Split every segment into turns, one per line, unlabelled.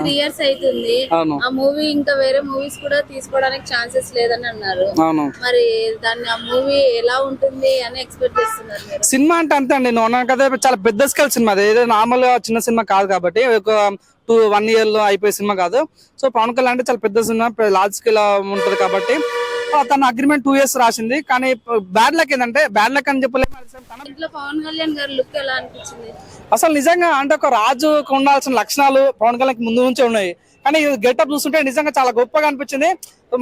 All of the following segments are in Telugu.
త్రీ ఇయర్స్ అవుతుంది ఆ మూవీ ఇంకా వేరే మూవీస్ కూడా తీసుకోవడానికి ఛాన్సెస్ లేదని అన్నారు. మరి దాన్ని ఆ మూవీ ఎలా ఉంటుంది అని ఎక్స్పెక్ట్ చేస్తున్నారు
సినిమా అంటే అంతే అండి. అన్నావు కదా చాలా పెద్ద స్కేల్ సినిమా అది. ఏదో నార్మల్గా చిన్న సినిమా కాదు కాబట్టి ఒక టూ వన్ ఇయర్లో అయిపోయే సినిమా కాదు. సో పవన్ కళ్యాణ్ అంటే చాలా పెద్ద సినిమా లార్జ్ స్కేల్ ఉంటది కాబట్టి తన అగ్రిమెంట్ టూ ఇయర్స్ రాసింది. కానీ బ్యాడ్ లక్ ఏంటంటే బ్యాడ్ లక్ అని చెప్పలేము.
పవన్ కళ్యాణ్ గారి లుక్ ఎలా అనిపించింది?
అసలు నిజంగా అంటే ఒక రాజుకు ఉండాల్సిన లక్షణాలు పవన్ కళ్యాణ్ ముందు నుంచే ఉన్నాయి. కానీ గెటప్ చూస్తుంటే నిజంగా చాలా గొప్పగా అనిపించింది.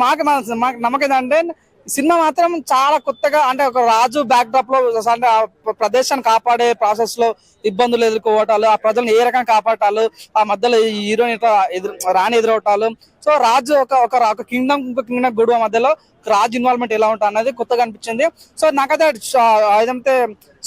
మాకు మాకు నమ్మకం ఏంటంటే సినిమా మాత్రం చాలా కొత్తగా అంటే ఒక రాజు బ్యాక్ డ్రాప్లో అంటే ఆ ప్రదేశాన్ని కాపాడే ప్రాసెస్లో ఇబ్బందులు ఎదుర్కోవటాలు ఆ ప్రజలను ఏ రకంగా కాపాడటాలు ఆ మధ్యలో హీరోయిన్ ఇట్లా ఎదురు రాని ఎదురవటాలు. సో రాజు ఒక ఒక కింగ్డమ్ ఇంకో కింగ్డమ్ గొడవ మధ్యలో రాజు ఇన్వాల్వ్మెంట్ ఎలా ఉంటుంది అన్నది కొత్తగా అనిపించింది. సో నాకైతే ఏదంటే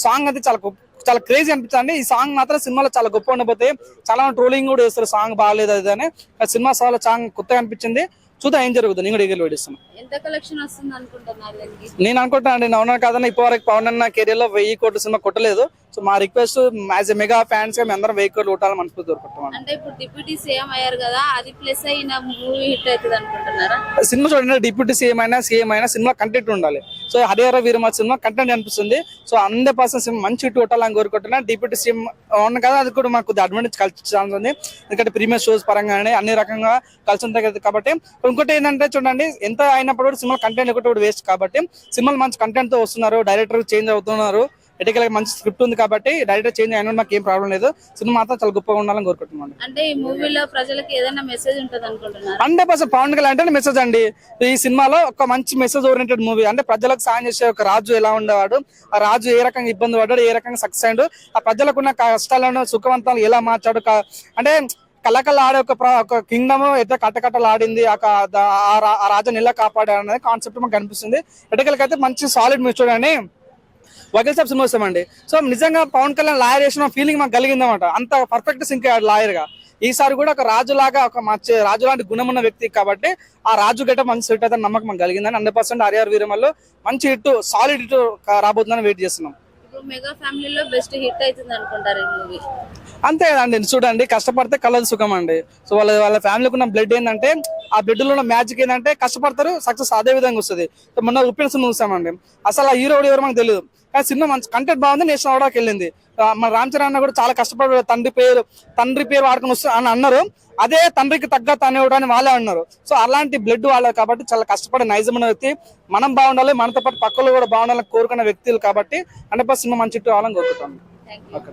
సాంగ్ అయితే చాలా గొప్ప చాలా క్రేజీ అనిపించింది ఈ సాంగ్ మాత్రం సినిమాలో చాలా గొప్ప ఉండిపోతాయి చాలా ట్రోలింగ్ కూడా చేస్తారు సాంగ్ బాగాలేదు అది అని. సినిమా సాంగ్ కొత్తగా అనిపించింది. చూద్దాం ఏం జరుగుతుంది. నేను కూడా ఎగిరి వేడిస్తాను
ఎంత కలెక్షన్ వస్తుంది అనుకుంటున్నారు దీనికి?
నేను అనుకుంటాను అండి అవునా కాదని ఇప్పటివరకు పవన్ అన్న కెరీర్లో వెయ్యి కోట్ల సినిమా కొట్టలేదు. సో మా రిక్వెస్ట్ యాజ్ ఎ మెగా ఫ్యాన్స్గా మేము అందరం వెయ్యి కోట్లు కొట్టాలని కోరుకుంటాం
అంటే ఇప్పుడు డిప్యూటీ సీఎం అయ్యారు కదా అది ప్లస్ అయిన మూవీ హిట్ అవుతుంది అనుకుంటున్నారా?
సినిమా చూడండి డిప్యూటీ సీఎం అయినా సీఎం అయినా సినిమా కంటెంట్ ఉండాలి. సో హరిహర వీరమ సినిమా కంటెంట్ అనిపిస్తుంది. సో హండ్రెడ్ పర్సెంట్ సినిమా మంచి హిట్ కొట్టాలని కోరుకుంటున్నా. డిప్యూటీ సీఎం అవును కదా అది కూడా మాకు అడ్వాంటేజ్ కలిసి ఛాన్స్ ఉంది. ఎందుకంటే ప్రీమియర్ షోస్ పరంగా కానీ అన్ని రకంగా కలిసి ఉంటాయి కదా కాబట్టి. ఇంకోటి ఏంటంటే చూడండి ఎంత అయినప్పుడు కూడా సినిమా కంటెంట్ ఒకటి వేస్ట్ కాబట్టి సినిమాలు మంచి కంటెంట్తో వస్తున్నారు డైరెక్టర్ చేంజ్ అవుతున్నారు. ఎటికల్ మంచి స్క్రిప్ట్ ఉంది కాబట్టి డైరెక్టర్ చేంజ్ అయినా మాకు ఏం ప్రాబ్లం లేదు. సినిమా మాత్రం చాలా గొప్పగా ఉండాలని కోరుకుంటున్నాను
అంటే ఈ మూవీలో ప్రజలకు ఏదైనా మెసేజ్ ఉంటుంది అనుకుంటున్నారా?
హండ్రెడ్ పర్సెంట్ పవన్ కళ్యాణ్ అంటే మెసేజ్ అండి. ఈ సినిమాలో ఒక మంచి మెసేజ్ ఓరియంటెడ్ మూవీ అంటే ప్రజలకు సాయం చేసే ఒక రాజు ఎలా ఉండేవాడు ఆ రాజు ఏ రకంగా ఇబ్బంది పడ్డాడు ఏ రకంగా సక్సెస్ అయ్యాడు ఆ ప్రజలకు ఉన్న కష్టాలను సుఖవంతాలు ఎలా మార్చాడు అంటే కలకల ఆడే ఒక కింగ్డమ్ ఎట్లా కట్టకట్టలు ఆడింది ఆ క- ద- ఆ రా- ఆ రాజుని ఎలా కాపాడాడు అనేది కాన్సెప్ట్ మాకు కనిపిస్తుంది. ఎటకలకైతే మంచి సాలిడ్ మీరు చూడండి. వకీల్ సాబ్ సినిమా వస్తామండి. సో నిజంగా పవన్ కళ్యాణ్ లాయర్ చేసిన ఫీలింగ్ మాకు కలిగిందన్నమాట. అంత పర్ఫెక్ట్ సింక్ లాయర్గా. ఈసారి కూడా ఒక రాజులాగా ఒక మంచి రాజు లాంటి గుణం ఉన్న వ్యక్తి కాబట్టి ఆ రాజు గట్ట మంచి సెట్ అయితే నమ్మకం మాకు కలిగిందని హండ్రెడ్ పర్సెంట్ హరిహర వీరమల్లో మంచి ఇటు సాలిడ్ ఇటు రాబోతుందని వెయిట్ చేస్తున్నాం.
మెగా ఫ్యామిలీలో బెస్ట్ హిట్ అవుతుంది అనుకుంటారు ఈ మూవీ
అంతే కదండి చూడండి కష్టపడితే కలదు సుఖం అండి సో వాళ్ళ వాళ్ళ ఫ్యామిలీకి ఉన్న బ్లడ్ ఏంటంటే ఆ బ్లడ్లో ఉన్న మ్యాజిక్ ఏంటంటే కష్టపడతారు సక్సెస్ అదే విధంగా వస్తుంది. సో మొన్న ఉప్పిన సినిమా చూసామండి. అసలు ఆ హీరో ఎవరు మనకు తెలియదు కానీ సినిమా మంచి కంటెంట్ బాగుంది నేషనల్ అవార్డుకి వెళ్ళింది. మన రామ్ చరణ్ అన్న కూడా చాలా కష్టపడి తండ్రి పేరు తండ్రి పేరు వాడుకొని వస్తుంది అని అన్నారు. అదే తండ్రికి తగ్గ తనేవాడు అని వాళ్ళే అన్నారు సో అలాంటి బ్లడ్ వాళ్ళది కాబట్టి చాలా కష్టపడే నైజమైన వ్యక్తి మనం బాగుండాలి మనతో పాటు పక్కలు కూడా బాగుండాలని కోరుకున్న వ్యక్తులు కాబట్టి హండ్రెడ్ సినిమా మంచి
థ్యాంక్ యూ
ఓకే